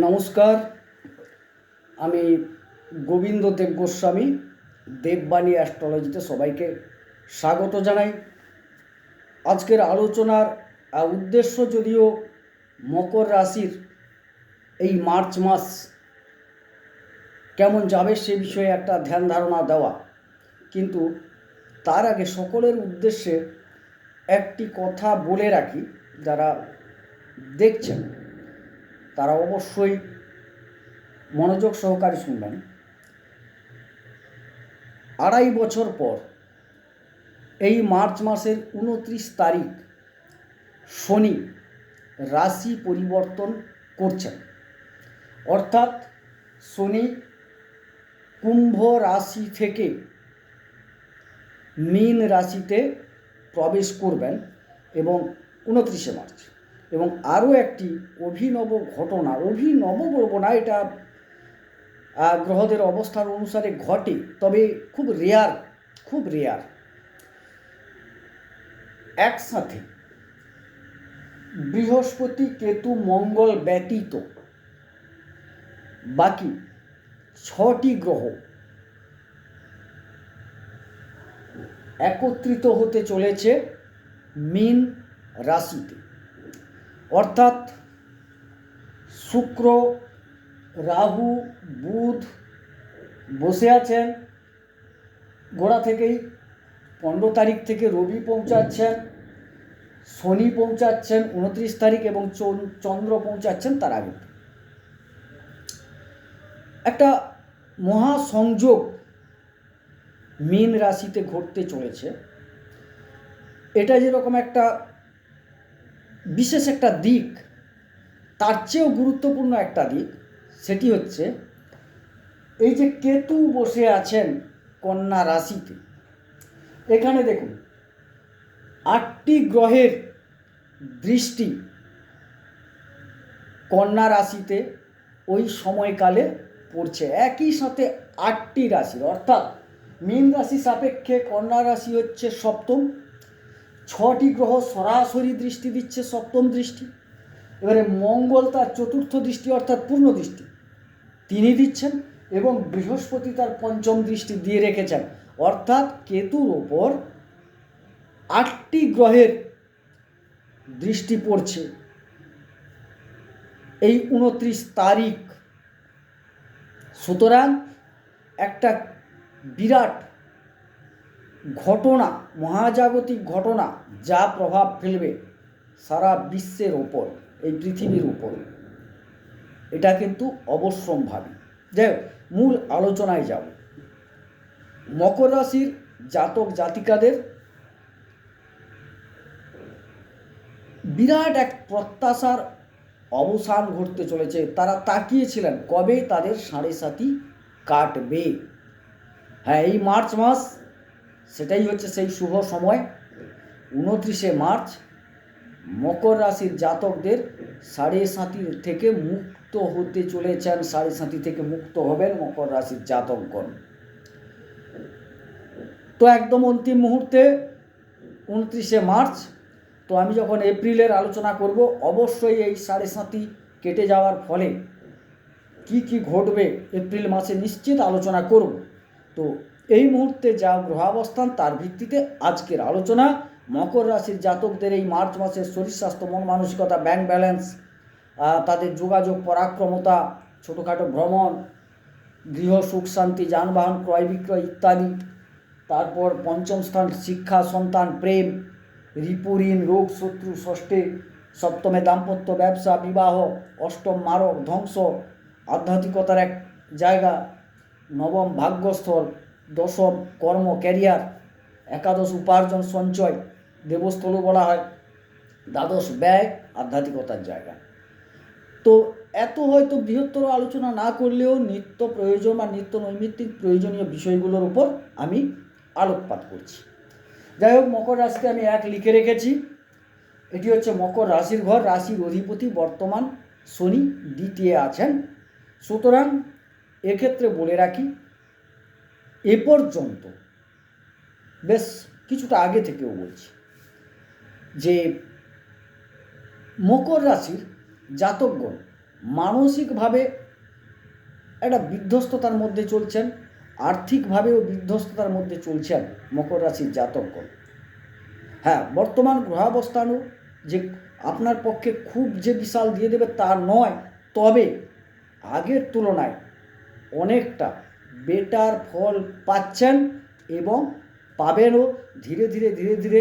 নমস্কার, আমি গোবিন্দ দেব গোস্বামী, দেববাণী অ্যাস্ট্রোলজিতে সবাইকে স্বাগত জানাই। আজকের আলোচনার উদ্দেশ্য যদিও মকর রাশির এই মার্চ মাস কেমন যাবে সে বিষয়ে একটা ধ্যান ধারণা দেওয়া। কিন্তু তার আগে সকলের উদ্দেশ্যে একটি কথা বলে রাখি, যারা দেখছেন। তারা অবশ্যই মনোযোগ সহকারে শুনবেন। আড়াই বছর পর, এই মার্চ মাসের উনত্রিশ তারিখ, শনি রাশি পরিবর্তন করছেন। অর্থাৎ শনি কুম্ভ রাশি থেকে মীন রাশিতে প্রবেশ করবেন এবং উনত্রিশে মার্চ। এবং আরও একটি অভিনব ঘটনা, অভিনব বলব না, এটা গ্রহদের অবস্থান অনুসারে ঘটে, তবে খুব রেয়ার খুব রেয়ার একসাথে বৃহস্পতি, কেতু, মঙ্গল ব্যতীত বাকি ছটি গ্রহ একত্রিত হতে চলেছে মীন রাশিতে। অর্থাৎ শুক্র, রাহু, বুধ বসে আছেন। গোড়া থেকেই পনেরো তারিখ থেকে রবি পৌঁছাচ্ছেন, শনি পৌঁছাচ্ছেন, উনত্রিশ তারিখ এবং চন- চন্দ্র পৌঁছাচ্ছেন তার আগে। একটা মহাসংযোগ মীন রাশিতে ঘটতে চলেছে। এটা যেরকম একটা বিশেষ একটা দিক, তার চেয়েও গুরুত্বপূর্ণ একটা দিক, সেটি হচ্ছে এই যে কেতু বসে আছেন কন্যা রাশিতে, এখানে দেখুন, আটটি গ্রহের দৃষ্টি কন্যা রাশিতে ওই সময়কালে পড়ছে। একই সাথে আটটি রাশির, অর্থাৎ মীন রাশি সাপেক্ষে কন্যা রাশি হচ্ছে সপ্তম ছটি গ্রহ সরাসরি দৃষ্টি দিচ্ছে, সপ্তম দৃষ্টি। এবারে মঙ্গল তার চতুর্থ দৃষ্টি অর্থাৎ পূর্ণ দৃষ্টি। তিনি দিচ্ছেন এবং বৃহস্পতি তার পঞ্চম দৃষ্টি দিয়ে রেখেছেন। অর্থাৎ কেতুর ওপর আটটি গ্রহের দৃষ্টি পড়ছে। এই উনত্রিশ তারিখ। সুতরাং একটা বিরাট ঘটনা মহাজাগতিক ঘটনা যা প্রভাব ফেলবে সারা বিশ্বের ওপর এই পৃথিবীর উপর এটা কিন্তু অবশ্যম্ভাবী। যাই হোক, মূল আলোচনায় যাব। মকর রাশির জাতক জাতিকাদের বিরাট এক প্রত্যাশার অবসান ঘটতে চলেছে। তারা তাকিয়েছিলেন কবে তাদের সাড়ে সাতি কাটবে। হ্যাঁ এই মার্চ মাস সেটাই হচ্ছে সেই শুভ সময়, উনত্রিশে মার্চ, মকর রাশির জাতকদের সাড়ে সাতি থেকে মুক্ত হতে চলেছেন, সাড়ে সাতি থেকে মুক্ত হবেন মকর রাশির জাতকগণ। তো একদম অন্তিম মুহূর্তে উনত্রিশে মার্চ, তো আমি যখন এপ্রিলের আলোচনা করব, অবশ্যই এই সাড়ে সাতি কেটে যাওয়ার ফলে কি কি ঘটবে এপ্রিল মাসে নিশ্চিত আলোচনা করব। তো এই মুহূর্তে যা গ্রহাবস্থান তার ভিত্তিতে আজকের আলোচনা। মকর রাশির জাতকদের এই মার্চ মাসের শরীর স্বাস্থ্য, মন মানসিকতা ব্যাংক ব্যালেন্স তাদের যোগাযোগ, পরাক্রমতা, ছোটোখাটো ভ্রমণ, গৃহ সুখ শান্তি, যানবাহন ক্রয় বিক্রয় ইত্যাদি। তারপর পঞ্চম স্থান শিক্ষা, সন্তান, প্রেম, রিপু রোগ, শত্রু, ষষ্ঠে, সপ্তমে দাম্পত্য ব্যবসা, বিবাহ, অষ্টম মারক, ধ্বংস, আধ্যাত্মিকতার এক জায়গা, নবম ভাগ্যস্থল দশম কর্ম ক্যারিয়ার একাদশ উপার্জন, সঞ্চয়, দেবস্থলও বলা হয়। দ্বাদশ ব্যয়, আধ্যাত্মিকতার জায়গা। তো এত হয়তো বৃহত্তর আলোচনা না করলেও নিত্য প্রয়োজন বা নিত্য নৈমিত্তিক প্রয়োজনীয় বিষয়গুলোর উপর আমি আলোকপাত করছি। যাই হোক, মকর রাশিতে আমি এক লিখে রেখেছি। এটি হচ্ছে মকর রাশির ঘর, রাশির অধিপতি বর্তমান শনি দ্বিতীয় আছেন। সুতরাং এক্ষেত্রে বলে রাখি এ পর্যন্ত, বেশ কিছুটা আগে থেকেও বলছি, যে মকর রাশির জাতকগণ মানসিকভাবে একটা বিধ্বস্ততার মধ্যে চলছেন, আর্থিকভাবেও বিধ্বস্ততার মধ্যে চলছেন মকর রাশির জাতকগণ। হ্যাঁ বর্তমান গ্রহাবস্থানও যে আপনার পক্ষে খুব যে বিশাল দিয়ে দেবে তা নয়, তবে আগের তুলনায় অনেকটা বেটার ফল পাচ্ছেন এবং পাবেনও। ধীরে ধীরে ধীরে ধীরে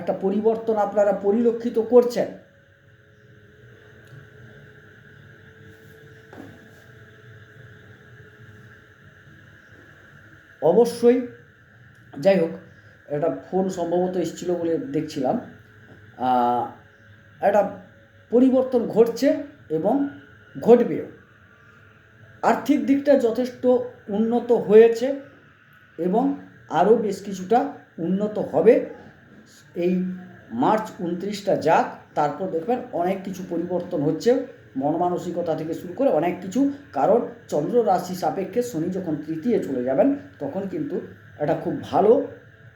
একটা পরিবর্তন আপনারা পরিলক্ষিত করছেন। অবশ্যই, যাই হোক, একটা ফোন সম্ভবত এসেছিল বলে দেখছিলাম। একটা পরিবর্তন ঘটছে এবং ঘটবেও। আর্থিক দিকটা যথেষ্ট উন্নত হয়েছে এবং আরও বেশ কিছুটা উন্নত হবে। এই মার্চ উনত্রিশটা যাক, তারপর দেখবেন অনেক কিছু পরিবর্তন হচ্ছে। মনমানসিকতা থেকে শুরু করে অনেক কিছু। কারণ চন্দ্র রাশি সাপেক্ষে শনি যখন তৃতীয় চলে যাবেন, তখন কিন্তু এটা খুব ভালো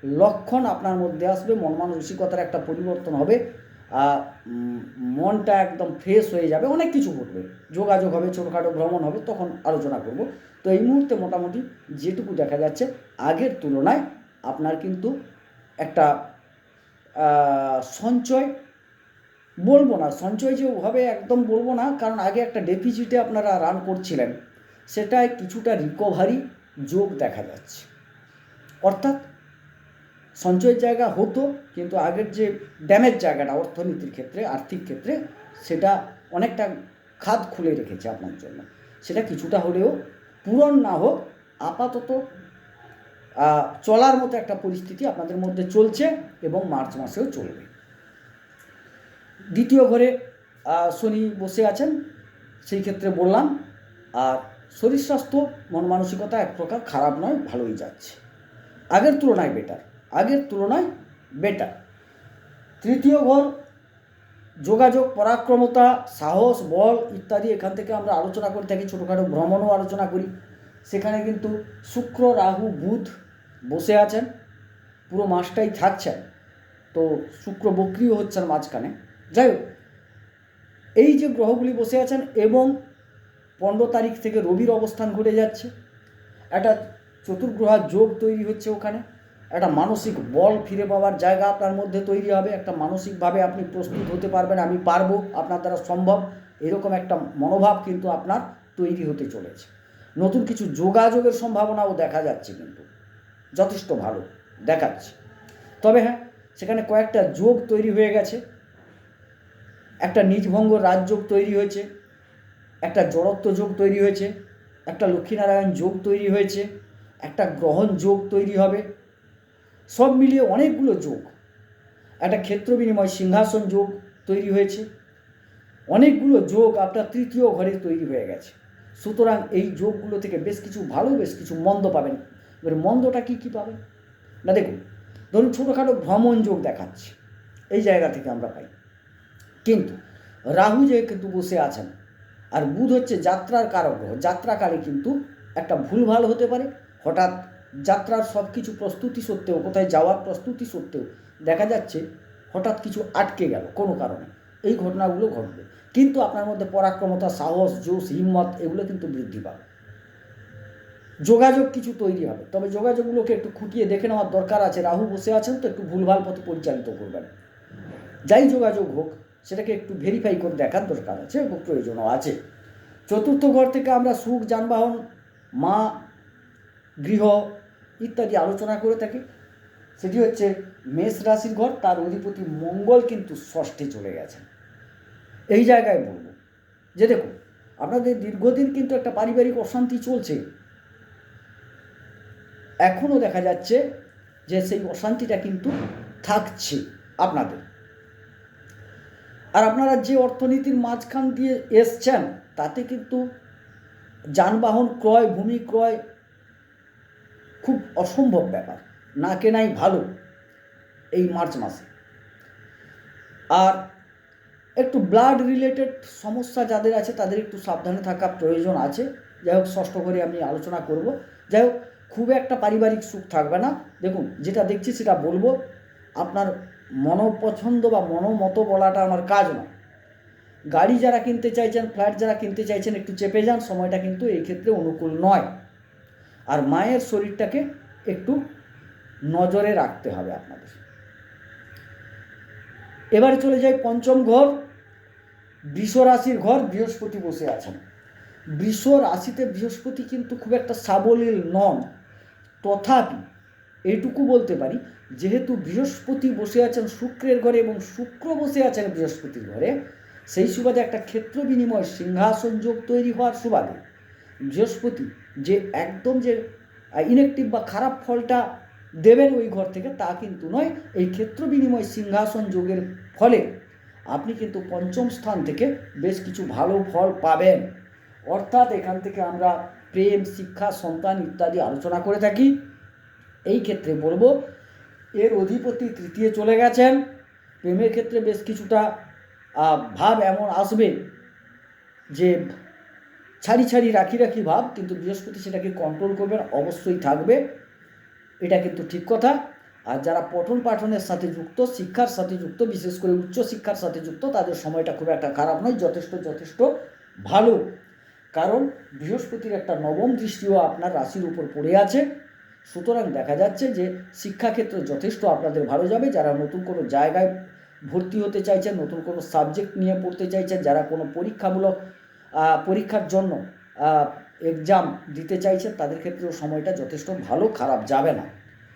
লক্ষণ আপনার মধ্যে আসবে। মনমানসিকতার একটা পরিবর্তন হবে। মনটা একদম ফ্রেশ হয়ে যাবে, অনেক কিছু ঘটবে। যোগাযোগ হবে, ছোটোখাটো ভ্রমণ হবে, তখন আলোচনা করব। তো এই মুহূর্তে মোটামুটি যেটুকু দেখা যাচ্ছে, আগের তুলনায় আপনার কিন্তু একটা সঞ্চয় বলব না, সঞ্চয় যে হবে একদম বলব না, কারণ আগে একটা ডেফিসিটে আপনারা রান করছিলেন, সেটায় কিছুটা রিকভারি যোগ দেখা যাচ্ছে। অর্থাৎ সঞ্চয়ের জায়গা হতো, কিন্তু আগের যে ড্যামেজ জায়গাটা অর্থনীতির ক্ষেত্রে, আর্থিক ক্ষেত্রে, সেটা অনেকটা খাত খুলে রেখেছে আপনার জন্য। সেটা কিছুটা হলেও পূরণ না হোক, আপাতত চলার মতো একটা পরিস্থিতি আপনাদের মধ্যে চলছে এবং মার্চ মাসেও চলবে। দ্বিতীয় ঘরে শনি বসে আছেন, সেই ক্ষেত্রে বললাম, আর শরীর স্বাস্থ্য, মন মানসিকতা এক প্রকার খারাপ নয়, ভালোই যাচ্ছে। আগের তুলনায় বেটার আগের তুলনায় বেটার তৃতীয় ঘর, যোগাযোগ, পরাক্রমতা, সাহস, বল ইত্যাদি এখান থেকে আমরা আলোচনা করে থাকি, ছোটোখাটো ভ্রমণও আলোচনা করি। সেখানে কিন্তু শুক্র, রাহু, বুধ বসে আছেন, পুরো মাসটাই থাকছেন। তো শুক্র বক্রিও হচ্ছেন মাঝখানে। যাই হোক, এই যে গ্রহগুলি বসে আছেন এবং পনেরো তারিখ থেকে রবির অবস্থান ঘটে যাচ্ছে, একটা চতুর্গ্রহার যোগ তৈরি হচ্ছে ওখানে। একটা মানসিক বল ফিরে পাওয়ার জায়গা আপনার মধ্যে তৈরি হবে, একটা মানসিকভাবে আপনি প্রস্তুত হতে পারবেন, আমি পারব, আপনার দ্বারা সম্ভব। এরকম একটা মনোভাব কিন্তু আপনার তৈরি হতে চলেছে। নতুন কিছু যোগাযোগের সম্ভাবনাও দেখা যাচ্ছে কিন্তু। যথেষ্ট ভালো, দেখাচ্ছে। তবে হ্যাঁ সেখানে কয়েকটা যোগ তৈরি হয়ে গেছে। একটা নিজভঙ্গ রাজযোগ তৈরি হয়েছে, একটা জড়ত্ব যোগ তৈরি হয়েছে, একটা লক্ষ্মীনারায়ণ যোগ তৈরি হয়েছে, একটা গ্রহণ যোগ তৈরি হবে। সব মিলিয়ে অনেকগুলো যোগ। একটা ক্ষেত্র বিনিময় সিংহাসন যোগ তৈরি হয়েছে। অনেকগুলো যোগ আপনার তৃতীয় ঘরে তৈরি হয়ে গেছে। সুতরাং এই যোগগুলো থেকে বেশ কিছু ভালো, বেশ কিছু মন্দ পাবেন। এবার মন্দটা কী কী পাবেন? না, দেখুন, ধরুন ছোটোখাটো ভ্রমণ যোগ দেখাচ্ছে। এই জায়গা থেকে আমরা পাই। কিন্তু রাহু যে কিন্তু বসে আছেন, আর বুধ হচ্ছে যাত্রার কারক গ্রহ, যাত্রাকালে কিন্তু একটা ভুলভাল হতে পারে। হঠাৎ যাত্রার সব কিছু প্রস্তুতি সত্ত্বেও, কোথায় যাওয়ার প্রস্তুতি সত্ত্বেও দেখা যাচ্ছে হঠাৎ কিছু আটকে গেল কোনো কারণে। এই ঘটনাগুলো ঘটবে। কিন্তু আপনার মধ্যে পরাক্রমতা, সাহস, জোশ, হিম্মত, এগুলো কিন্তু বৃদ্ধি পাবে। যোগাযোগ কিছু তৈরি হবে। তবে যোগাযোগগুলোকে একটু খুঁটিয়ে দেখে নেওয়ার দরকার আছে। রাহু বসে আছেন তো একটু ভুলভাল পথে পরিচালিত করবেন। যাই যোগাযোগ হোক, সেটাকে একটু ভেরিফাই করে দেখার দরকার আছে এবং প্রয়োজনও আছে। চতুর্থ ঘর থেকে আমরা সুখ, যানবাহন, মা গৃহ ইত্যাদি আলোচনা করে থাকি। সেটি হচ্ছে মেষ রাশির ঘর, তার অধিপতি মঙ্গল কিন্তু ষষ্ঠে চলে গেছেন। এই জায়গায় বলব যে দেখুন, আপনাদের দীর্ঘদিন কিন্তু একটা পারিবারিক অশান্তি চলছে। এখনও দেখা যাচ্ছে যে সেই অশান্তিটা কিন্তু থাকছে আপনাদের। আর আপনারা যে অর্থনীতির মাঝখান দিয়ে এসছেন, তাতে কিন্তু যানবাহন ক্রয়, ভূমি ক্রয় খুব অসম্ভব ব্যাপার। না কেনাই ভালো এই মার্চ মাসে। আর একটু ব্লাড রিলেটেড সমস্যা যাদের আছে, তাদের একটু সাবধানে থাকা প্রয়োজন আছে। যাই হোক, ষষ্ঠ করে আমি আলোচনা করব। যাই হোক, খুব একটা পারিবারিক সুখ থাকবে না। দেখুন, যেটা দেখছি সেটা বলব, আপনার মনোপছন্দ বা মনোমতো বলাটা আমার কাজ নয়। গাড়ি যারা কিনতে চাইছেন, ফ্ল্যাট যারা কিনতে চাইছেন, একটু চেপে যান, সময়টা কিন্তু এই ক্ষেত্রে অনুকূল নয়। আর মায়ের শরীরটাকে একটু নজরে রাখতে হবে আপনাদের। এবারে চলে যাই পঞ্চম ঘর, বৃষ রাশির ঘর, বৃহস্পতি বসে আছেন। বৃষ রাশিতে বৃহস্পতি কিন্তু খুব একটা সাবলীল নন। তথাপি এইটুকু বলতে পারি, যেহেতু বৃহস্পতি বসে আছেন শুক্রের ঘরে এবং শুক্র বসে আছেন বৃহস্পতির ঘরে, সেই সুবাদে একটা ক্ষেত্র বিনিময় সিংহাসন যোগ তৈরি হওয়ার সুবাদে বৃহস্পতি যে একদম যে ইনেকটিভ বা খারাপ ফলটা দেবেন ওই ঘর থেকে, তা কিন্তু নয়। এই ক্ষেত্র বিনিময় সিংহাসন যোগের ফলে আপনি কিন্তু পঞ্চম স্থান থেকে বেশ কিছু ভালো ফল পাবেন। অর্থাৎ এখান থেকে আমরা প্রেম, শিক্ষা, সন্তান ইত্যাদি আলোচনা করে থাকি। এই ক্ষেত্রে বলব, এর অধিপতি তৃতীয় চলে গেছেন। প্রেমের ক্ষেত্রে বেশ কিছুটা ভাব এমন আসবে যে ছাড়ি ছাড়ি রাখি রাখি ভাব, কিন্তু বৃহস্পতি সেটাকে কন্ট্রোল করবেন, অবশ্যই থাকবে। এটা কিন্তু ঠিক কথা। আর যারা পঠন পাঠনের সাথে যুক্ত, শিক্ষার সাথে যুক্ত, বিশেষ করে উচ্চ শিক্ষার সাথে যুক্ত, তাদের সময়টা খুব একটা খারাপ নয়, যথেষ্ট যথেষ্ট ভালো। কারণ বৃহস্পতির একটা নবম দৃষ্টিও আপনার রাশির উপর পড়ে আছে। সুতরাং দেখা যাচ্ছে যে শিক্ষাক্ষেত্রে যথেষ্ট আপনাদের ভালো যাবে। যারা নতুন কোনো জায়গায় ভর্তি হতে চাইছেন, নতুন কোনো সাবজেক্ট নিয়ে পড়তে চাইছেন, যারা কোনো পরীক্ষামূলক পরীক্ষার জন্য এক্সাম দিতে চাইছেন তাদের ক্ষেত্রেও সময়টা যথেষ্ট ভালো, খারাপ যাবে না।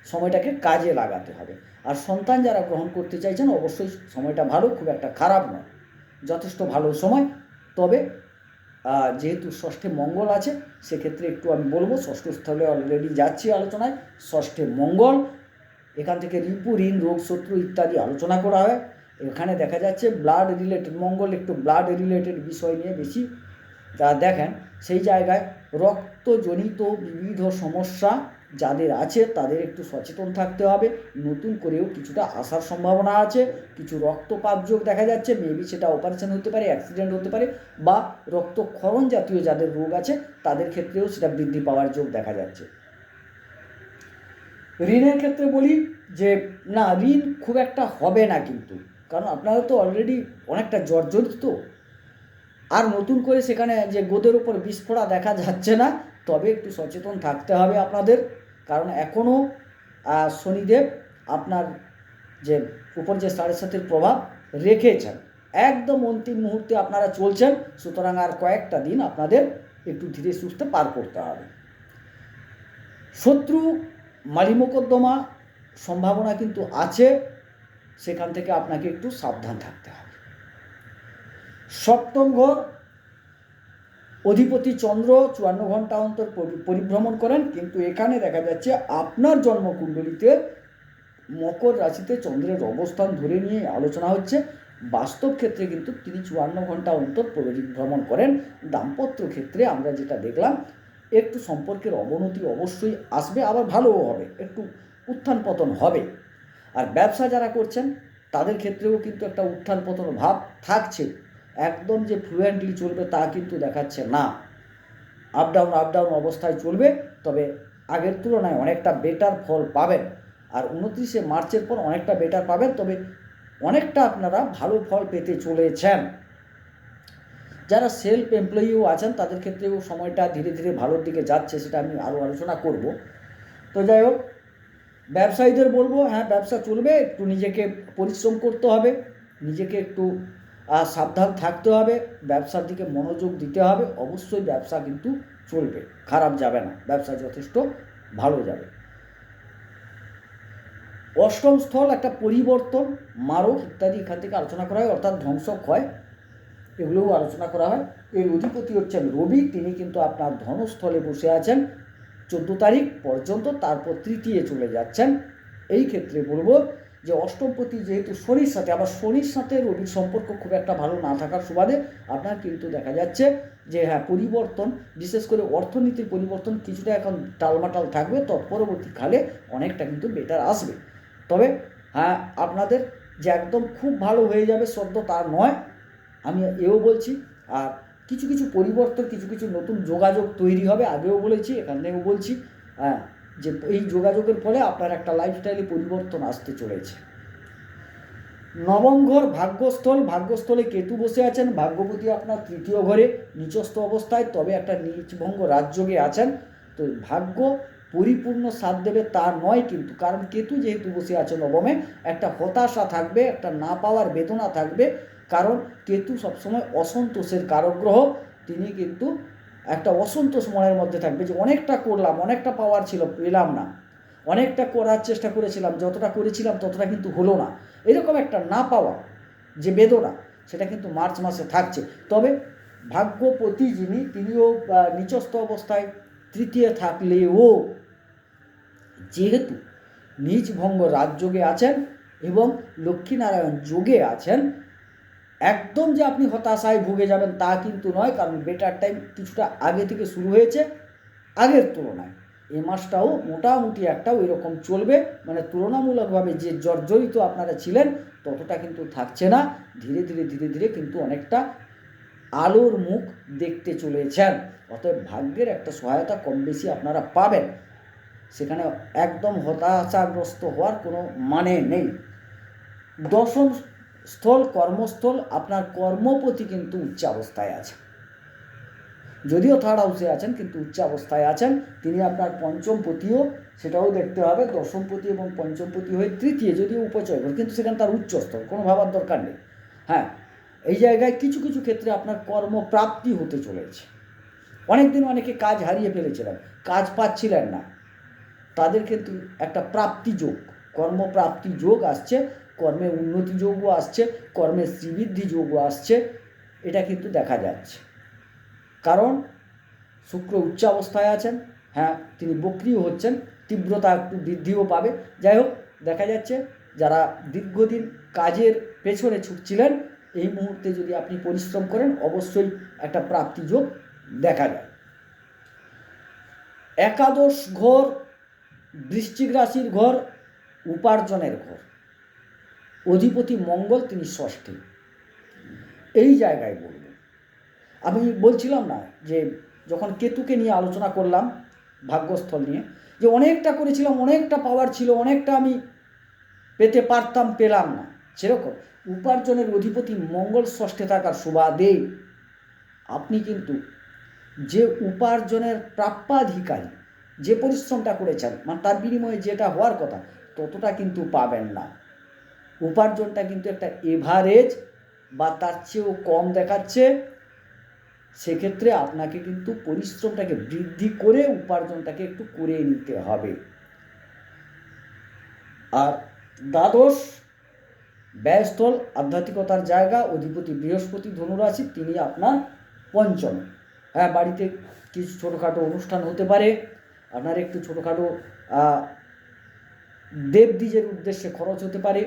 সময়টাকে কাজে লাগাতে হবে। আর সন্তান যারা গ্রহণ করতে চাইছেন, অবশ্যই সময়টা ভালো, খুব একটা খারাপ নয়। যথেষ্ট ভালো সময়, তবে যেহেতু ষষ্ঠে মঙ্গল আছে, সেক্ষেত্রে একটু আমি বলব, ষষ্ঠ স্থলে অলরেডি যাচ্ছি আলোচনায়, ষষ্ঠে মঙ্গল, এখান থেকে রিপু, ঋণ, রোগ, শত্রু ইত্যাদি আলোচনা করা হয়। এখানে দেখা যাচ্ছে ব্লাড রিলেটেড মঙ্গল একটু ব্লাড রিলেটেড বিষয় নিয়ে বেশি তা দেখেন, সেই জায়গায় রক্তজনিত বিবিধ সমস্যা যাদের আছে, তাদের একটু সচেতন থাকতে হবে। নতুন করেও কিছুটা আসার সম্ভাবনা আছে। কিছু রক্তপাত যোগ দেখা যাচ্ছে মেবি সেটা অপারেশন হতে পারে অ্যাক্সিডেন্ট হতে পারে, বা রক্তক্ষরণ জাতীয় যাদের রোগ আছে, তাদের ক্ষেত্রেও সেটা বৃদ্ধি পাওয়ার যোগ দেখা যাচ্ছে। ঋণের ক্ষেত্রে বলি যে, না, ঋণ খুব একটা হবে না কিন্তু। কারণ আপনারা তো অলরেডি অনেকটা জর্জরিত। আর নতুন করে সেখানে যে গোদের উপর বিস্ফোরা দেখা যাচ্ছে না, তবে একটু সচেতন থাকতে হবে আপনাদের। কারণ এখনও শনিদেব আপনার যে উপর যে সাড়ে সাতের প্রভাব রেখেছেন। একদম অন্তিম মুহূর্তে আপনারা চলছেন, সুতরাং আর কয়েকটা দিন আপনাদের একটু ধীরে সুস্থে পার করতে হবে। শত্রু মারি মোকদ্দমা সম্ভাবনা কিন্তু আছে, সেখান থেকে আপনাকে একটু সাবধান থাকতে হবে। সপ্তম ঘর। অধিপতি চন্দ্র চুয়ান্ন ঘণ্টা অন্তর পরি- পরিভ্রমণ করেন, কিন্তু এখানে দেখা যাচ্ছে আপনার জন্মকুণ্ডলিতে মকর রাশিতে চন্দ্রের অবস্থান ধরে নিয়ে আলোচনা হচ্ছে। বাস্তব ক্ষেত্রে কিন্তু তিনি চুয়ান্ন ঘণ্টা অন্তর পরিভ্রমণ করেন। দাম্পত্য ক্ষেত্রে আমরা যেটা দেখলাম, একটু সম্পর্কের অবনতি অবশ্যই আসবে, আবার ভালোও হবে, একটু উত্থান পতন হবে। আর ব্যবসা যারা করছেন, তাদের ক্ষেত্রেও কিন্তু একটা উত্থান পতন ভাব থাকছে। একদম যে ফ্লুয়েন্টলি চলবে তা কিন্তু দেখাচ্ছে না। আপ ডাউন আপ ডাউন অবস্থায় চলবে, তবে আগের তুলনায় অনেকটা বেটার ফল পাবেন। আর উনত্রিশে মার্চের পর অনেকটা বেটার পাবেন, তবে অনেকটা আপনারা ভালো ফল পেতে চলেছেন। যারা সেলফ এমপ্লয়িও আছেন, তাদের ক্ষেত্রেও সময়টা ধীরে ধীরে ভালোর দিকে যাচ্ছে, সেটা আমি আরও আলোচনা করব। তো যাই হোক, ব্যবসায়ীদের বলব হ্যাঁ ব্যবসা চলবে, একটু নিজেকে পরিশ্রম করতে হবে, নিজেকে একটু আহ, সাবধান থাকতে হবে ব্যবসার দিকে মনোযোগ দিতে হবে অবশ্যই ব্যবসা কিন্তু চলবে খারাপ যাবে না ব্যবসা যথেষ্ট ভালো যাবে। অষ্টম স্থল একটা পরিবর্তন মারক ইত্যাদি এখান থেকে আলোচনা করা হয় অর্থাৎ ধ্বংস ক্ষয় এগুলোও আলোচনা করা হয়। এর অধিপতি হচ্ছেন রবি তিনি কিন্তু আপনার ধনস্থলে বসে আছেন চোদ্দ তারিখ পর্যন্ত তারপর তৃতীয় চলে যাচ্ছেন। এই ক্ষেত্রে বলব যে অষ্টমপতি যেহেতু শনির সাথে, আবার শনির সাথে রবির সম্পর্ক খুব একটা ভালো না থাকার সুবাদে আপনার কিন্তু দেখা যাচ্ছে যে হ্যাঁ পরিবর্তন, বিশেষ করে অর্থনীতির পরিবর্তন কিছুটা এখন টালমাটাল থাকবে তৎপরবর্তীকালে অনেকটা কিন্তু বেটার আসবে। তবে হ্যাঁ আপনাদের যে একদম খুব ভালো হয়ে যাবে সদ্য তা নয়, আমি এও বলছি, আর কিছু কিছু পরিবর্তন, কিছু কিছু নতুন যোগাযোগ তৈরি হবে, আগেও বলেছি, এখান থেকেও বলছি হ্যাঁ যে এই যোগাযোগের ফলে আপনার একটা লাইফস্টাইলে পরিবর্তন আসতে চলেছে। নবম ঘর ভাগ্যস্থল, ভাগ্যস্থলে কেতু বসে আছেন ভাগ্যপতি আপনার তৃতীয় ঘরে নিচস্থ অবস্থায়, তবে একটা নিচভঙ্গ রাজযোগে আছেন। তো ভাগ্য পরিপূর্ণ সাথ দেবে তা নয় কিন্তু, কারণ কেতু যেহেতু বসে আছে নবমে, একটা হতাশা থাকবে, একটা না পাওয়ার বেদনা থাকবে। কারণ কেতু সবসময় অসন্তোষের কারক গ্রহ, তিনি কিন্তু একটা অসন্তোষ মনের মধ্যে থাকবে যে অনেকটা করলাম, অনেকটা পাওয়ার ছিল, পেলাম না। অনেকটা করার চেষ্টা করেছিলাম, যতটা করেছিলাম ততটা কিন্তু হলো না। এরকম একটা না পাওয়া যে বেদনা, সেটা কিন্তু মার্চ মাসে থাকছে। তবে ভাগ্যপতি যিনি, তিনিও নিচস্থ অবস্থায় তৃতীয় থাকলেও যেহেতু নিজ ভঙ্গ রাজযোগে আছেন এবং লক্ষ্মীনারায়ণ যোগে আছেন একদম যে আপনি হতাশায় ভুগে যাবেন তা কিন্তু নয়, কারণ বেটার টাইম কিছুটা আগে থেকে শুরু হয়েছে, আগের তুলনায়। এ মাসটাও মোটামুটি একটা ওই রকম চলবে মানে তুলনামূলকভাবে যে জর্জরিত আপনারা ছিলেন, ততটা কিন্তু থাকছে না। ধীরে ধীরে ধীরে ধীরে কিন্তু অনেকটা আলোর মুখ দেখতে চলেছেন। অতএব ভাগ্যের একটা সহায়তা কম বেশি আপনারা পাবেন। সেখানে একদম হতাশাগ্রস্ত হওয়ার কোনো মানে নেই। দশম স্থল, কর্মস্থল, আপনার কর্মপতি কিন্তু উচ্চ অবস্থায় আছে যদিও থার্ড হাউসে আছেন, কিন্তু উচ্চ অবস্থায় আছেন। তিনি আপনার পঞ্চমপতিও সেটাও দেখতে হবে দশমপতি এবং পঞ্চমপতি হয়ে তৃতীয় যদিও উপচয় ঘর কিন্তু সেখানে তার উচ্চ স্তর কোনো ভাবার দরকার নেই। হ্যাঁ এই জায়গায় কিছু কিছু ক্ষেত্রে আপনার কর্মপ্রাপ্তি হতে চলেছে। অনেকদিন অনেকে কাজ হারিয়ে ফেলেছিলেন, কাজ পাচ্ছিলেন না। তাদের কিন্তু একটা প্রাপ্তি যোগ, কর্মপ্রাপ্তি যোগ আসছে। কর্মে উন্নতি যোগও আসছে, কর্মে শ্রীবৃদ্ধি যোগও আসছে, এটা কিন্তু দেখা যাচ্ছে। কারণ শুক্র উচ্চ অবস্থায় আছেন হ্যাঁ তিনি বক্রিয় হচ্ছেন, তীব্রতা একটু বৃদ্ধিও পাবে। যাই হোক, দেখা যাচ্ছে যারা দীর্ঘদিন কাজের পেছনে ছুটছিলেন এই মুহূর্তে যদি আপনি পরিশ্রম করেন, অবশ্যই একটা প্রাপ্তি যোগ দেখা যায়। একাদশ ঘর, বৃশ্চিক রাশির ঘর, উপার্জনের ঘর। অধিপতি মঙ্গল তিনি ষষ্ঠী। এই জায়গায় বলব। আমি বলছিলাম না যে যখন কেতুকে নিয়ে আলোচনা করলাম, ভাগ্যস্থল নিয়ে, যে অনেকটা করেছিলাম, অনেকটা পাওয়ার ছিল, অনেকটা আমি পেতে পারতাম, পেলাম না। সেরকম উপার্জনের অধিপতি মঙ্গল ষষ্ঠে থাকার সুবাদে আপনি কিন্তু যে উপার্জনের প্রাপ্যাধিকারী, যে পরিশ্রমটা করেছেন মানে তার বিনিময়ে যেটা হওয়ার কথা, ততটা কিন্তু পাবেন না। উপার্জনটা কিন্তু একটা এভারেজ বা তার চেয়েও কম দেখাচ্ছে। সেক্ষেত্রে আপনাকে কিন্তু পরিশ্রমটাকে বৃদ্ধি করে উপার্জনটাকে একটু করে নিতে হবে। আর দ্বাদশ, ব্যয়স্থল, আধ্যাত্মিকতার জায়গা, অধিপতি বৃহস্পতি, ধনুরাশি, তিনি আপনার পঞ্চম। হ্যাঁ বাড়িতে কিছু ছোটোখাটো অনুষ্ঠান হতে পারে। আপনার একটু ছোটোখাটো দেবদ্বীজের উদ্দেশ্যে খরচ হতে পারে।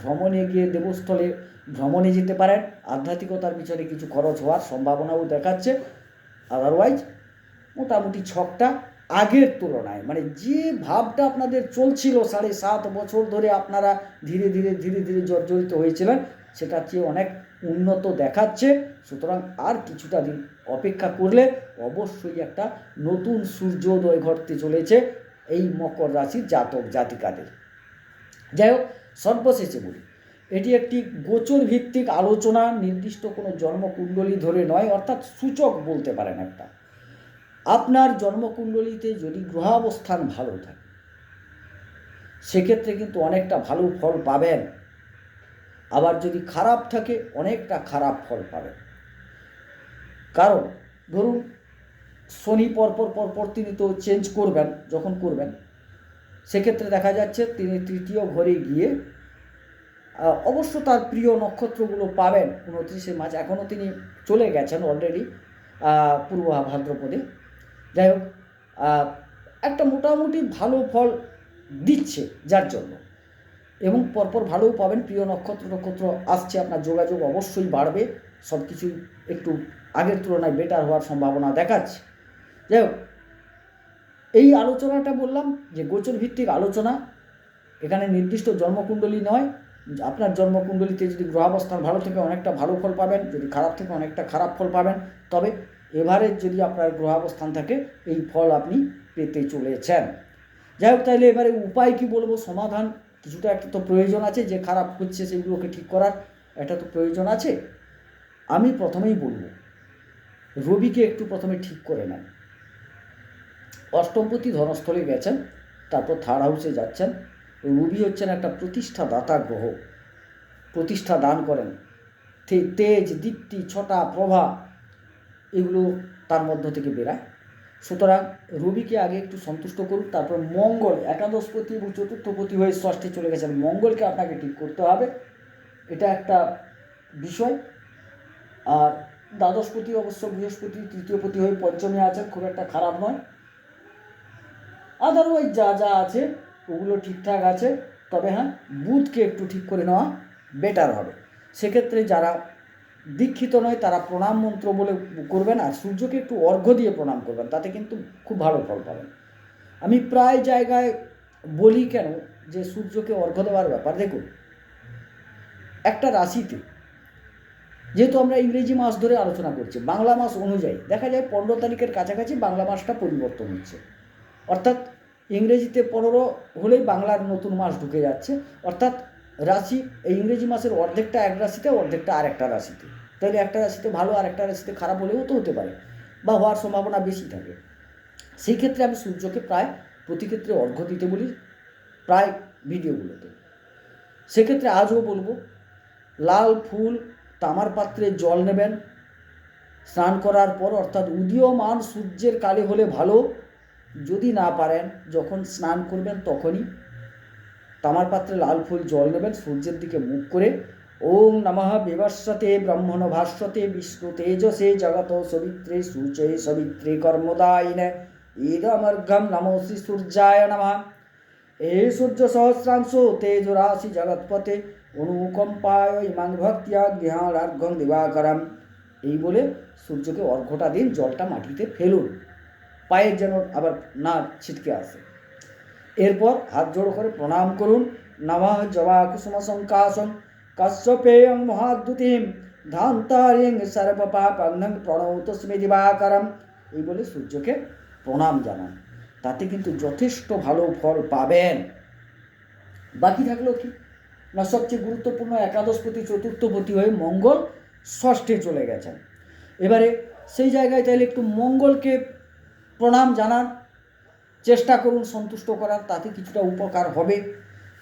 ভ্রমণে গিয়ে দেবস্থলে ভ্রমণে যেতে পারেন। আধ্যাত্মিকতার পিছনে কিছু খরচ হওয়ার সম্ভাবনাও দেখাচ্ছে। আদারওয়াইজ মোটামুটি ছকটা আগের তুলনায়। মানে যে ভাবটা আপনাদের চলছিল সাড়ে সাত বছর ধরে আপনারা ধীরে ধীরে ধীরে ধীরে জর্জরিত হয়েছিলেন, সেটার চেয়ে অনেক উন্নত দেখাচ্ছে। সুতরাং আর কিছুটা দিন অপেক্ষা করলে অবশ্যই একটা নতুন সূর্যোদয় ঘটতে চলেছে এই মকর রাশির জাতক জাতিকাদের। যাই হোক সর্বশেষে বলি, এটি একটি গোচর ভিত্তিক আলোচনা, নির্দিষ্ট কোনো জন্মকুণ্ডলী ধরে নয়, অর্থাৎ সূচক বলতে পারেন একটা। আপনার জন্মকুণ্ডলীতে যদি গ্রহাবস্থান ভালো থাকে, সেক্ষেত্রে কিন্তু অনেকটা ভালো ফল পাবেন। আবার যদি খারাপ থাকে, অনেকটা খারাপ ফল পাবেন। কারণ, ধরুন, শনি পরপর পরপর তিনি তো চেঞ্জ করবেন, যখন করবেন। সেক্ষেত্রে দেখা যাচ্ছে তিনি তৃতীয় ঘরে গিয়ে অবশ্য তার প্রিয় নক্ষত্রগুলো পাবেন উনত্রিশে মার্চ। এখনও তিনি চলে গেছেন অলরেডি পূর্ব ভাদ্রপদে। যাই হোক একটা মোটামুটি ভালো ফল দিচ্ছে যার জন্য। এবং পরপর ভালোও পাবেন, প্রিয় নক্ষত্র নক্ষত্র আসছে, আপনার যোগাযোগ অবশ্যই বাড়বে। সব কিছুই একটু আগের তুলনায় বেটার হওয়ার সম্ভাবনা দেখাচ্ছে। যাই হোক এই আলোচনাটা বললাম যে গোচর ভিত্তিক আলোচনা, এখানে নির্দিষ্ট জন্মকুণ্ডলী নয়, আপনার জন্মকুণ্ডলিতে যদি গ্রহাবস্থান ভালো থেকে, অনেকটা ভালো ফল পাবেন, যদি খারাপ থেকে, অনেকটা খারাপ ফল পাবেন, তবে এভারেজ যদি আপনার গ্রহাবস্থান থাকে, এই ফল আপনি পেতে চলেছেন। যাই হোক তাহলে এবারে উপায় কি বলব? সমাধান, কিছুটা একটা তো প্রয়োজন আছে, যে খারাপ হচ্ছে সেগুলোকে ঠিক করার একটা তো প্রয়োজন আছে। আমি প্রথমেই বলব, রবিকে একটু প্রথমে ঠিক করে নেন। অষ্টমপতি ধনস্থলে গেছেন, তারপর থার্ড হাউসে যাচ্ছেন। রবি হচ্ছেন একটা প্রতিষ্ঠাদাতা গ্রহ। প্রতিষ্ঠা দান করেন। তেজ, দীপ্তি, ছটা, প্রভা, এগুলো তার মধ্য থেকে বেরায়। সুতরাং রবিকে আগে একটু সন্তুষ্ট করুন, তারপর মঙ্গল, একাদশপতি এবং চতুর্থপতি হয়ে ষষ্ঠে চলে গেছেন। মঙ্গলকে আপনাকে ঠিক করতে হবে। এটা একটা বিষয়। আর দ্বাদশপতি অবশ্য বৃহস্পতি, তৃতীয়পতি হয়ে পঞ্চমে আছেন, খুব একটা খারাপ নয়। আদারওয়াইজ যা যা আছে, ওগুলো ঠিকঠাক আছে, তবে হ্যাঁ বুধকে একটু ঠিক করে নেওয়া বেটার হবে। সেক্ষেত্রে যারা দীক্ষিত নয়, তারা প্রণাম মন্ত্র বলে করবেন আর সূর্যকে একটু অর্ঘ্য দিয়ে প্রণাম করবেন, তাতে কিন্তু খুব ভালো ফল পাবেন। আমি প্রায় জায়গায় বলি কেন যে সূর্যকে অর্ঘ্য দেওয়ার ব্যাপার? দেখুন, একটা রাশিতে, যেহেতু আমরা ইংরেজি মাস ধরে আলোচনা করছি, বাংলা মাস অনুযায়ী, দেখা যায় পনেরো তারিখের কাছাকাছি বাংলা মাসটা পরিবর্তন হচ্ছে। অর্থাৎ ইংরেজিতে পনেরো হলেই বাংলার নতুন মাস ঢুকে যাচ্ছে। অর্থাৎ রাশি, এই ইংরেজি মাসের অর্ধেকটা এক রাশিতে, অর্ধেকটা আরেকটা রাশিতে। তাহলে একটা রাশিতে ভালো আর একটা রাশিতে খারাপ হলেও তো হতে পারে বা হওয়ার সম্ভাবনা বেশি থাকে। সেই ক্ষেত্রে আমি সূর্যকে প্রায় প্রতি ক্ষেত্রে অর্ঘ্য দিতে বলি, প্রায় ভিডিওগুলোতে। সেক্ষেত্রে আজও বলব, লাল ফুল তামার পাত্রে জল নেবেন। স্নান করার পর অর্থাৎ উদীয়মান সূর্যের কালে হলে ভালো। যদি না পারেন, যখন স্নান করবেন তখনই তামার পাত্রে লাল ফুল জল নেবেন, সূর্যের দিকে মুখ করে। ওম নমঃ বিবস্বতে ব্রহ্মণ ভাস্বতে বিষ্ণু তেজসে জগত সবিত্রে সূচে সবিত্রে কর্মদায়িনে। ঈদমর্ঘম নমো শ্রী সূর্যায় নমঃ। এ সূর্য সহস্রাংশ তেজ রাশি জগৎপতে অনুকম্পায় ইমাং ভক্তিয়া গৃহার্ঘম দিবাকরম। এই বলে সূর্যকে অর্ঘটা দিন, জলটা মাটিতে ফেলুন। পায়ের যেন আবার না ছিটকে আসে। এরপর হাত জোড়ো করে প্রণাম করুন। নমঃ জবা কুসুম সংকাশম কশ্যপেয়ং মহাদ্যুতিম ধান্তারিং সর্বপাপং প্রণৌত স্মৃতিবাকরম এই বলে সূর্যকে প্রণাম জানান। তাতে কিন্তু যথেষ্ট ভালো ফল পাবেন। বাকি থাকল কি? না, সবচেয়ে গুরুত্বপূর্ণ একাদশপতি চতুর্থপতি হয়ে মঙ্গল ষষ্ঠে চলে গেছেন। এবারে সেই জায়গায় তাহলে একটু মঙ্গলকে প্রণাম জানান, চেষ্টা করুন সন্তুষ্ট করার, তাতে কিছুটা উপকার হবে।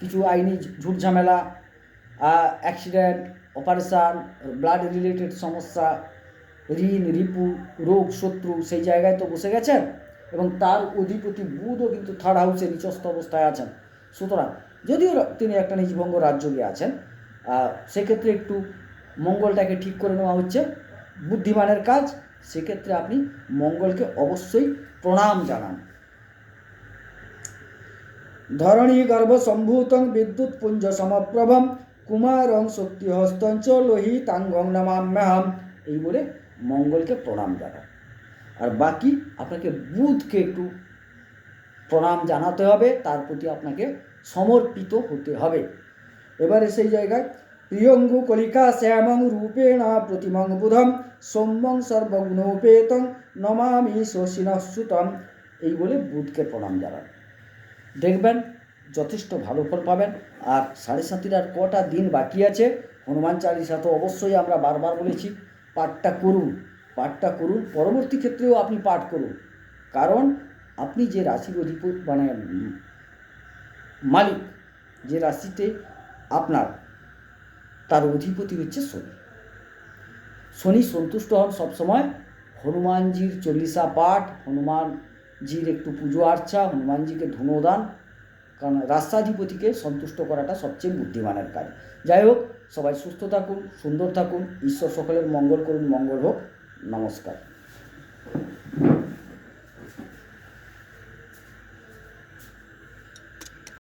কিছু আইনি ঝুট ঝামেলা অ্যাক্সিডেন্ট অপারেশান ব্লাড রিলেটেড সমস্যা, ঋণ, রিপু, রোগ, শত্রু, সেই জায়গায় তো বসে গেছেন এবং তার অধিপতি বুধও কিন্তু থার্ড হাউসে নিচস্থ অবস্থায় আছেন। সুতরাং যদিও তিনি একটা নিজভঙ্গ রাজ্যকে আছেন সেক্ষেত্রে একটু মঙ্গলটাকে ঠিক করে নেওয়া হচ্ছে। বুদ্ধিমানের কাজ সেক্ষেত্রে আপনি মঙ্গলকে অবশ্যই প্রণাম জানান। ধরণী গর্ভ সম্ভূতং বিদ্যুৎ পুঞ্জ সমপ্রভম, কুমারং শক্তি হস্তঞ্চ লোহিতাঙ্গং নমাম্যহম। এই বলে মঙ্গলকে প্রণাম জানান। আর বাকি আপনাকে বুধকে একটু প্রণাম জানাতে হবে, তার প্রতি আপনাকে সমর্পিত হতে হবে। এবারে সেই জায়গায় প্রিয়ঙ্গু কলিকা শ্যামং রূপেণ প্রতিমং বুধম সৌম্যং সর্বগুণোপেতং নমামি শশিনশ্রুতম এই বলে বুধকে প্রণাম জানান। দেখবেন, যথেষ্ট ভালো ফল পাবেন। আর সাড়ে সাতির আর কটা দিন বাকি আছে। হনুমান চালিসা তো অবশ্যই আমরা বারবার বলেছি, পাঠটা করুন পাঠটা করুন। পরবর্তী ক্ষেত্রেও আপনি পাঠ করুন। কারণ, আপনি যে রাশির অধিপতি মানে মালিক, যে রাশিতে আপনার তার অধিপতি হচ্ছে শনি। শনি সন্তুষ্ট হন সবসময়। হনুমানজির চল্লিশা পাঠ, হনুমানজির একটু পুজো আর্চা, হনুমানজিকে ধনুদান, কারণ রাষ্ট্রাধিপতিকে সন্তুষ্ট করাটা সবচেয়ে বুদ্ধিমানের কাজ। যাই হোক, সবাই সুস্থ থাকুন, সুন্দর থাকুন, ঈশ্বর সকলের মঙ্গল করুন, মঙ্গল হোক। নমস্কার।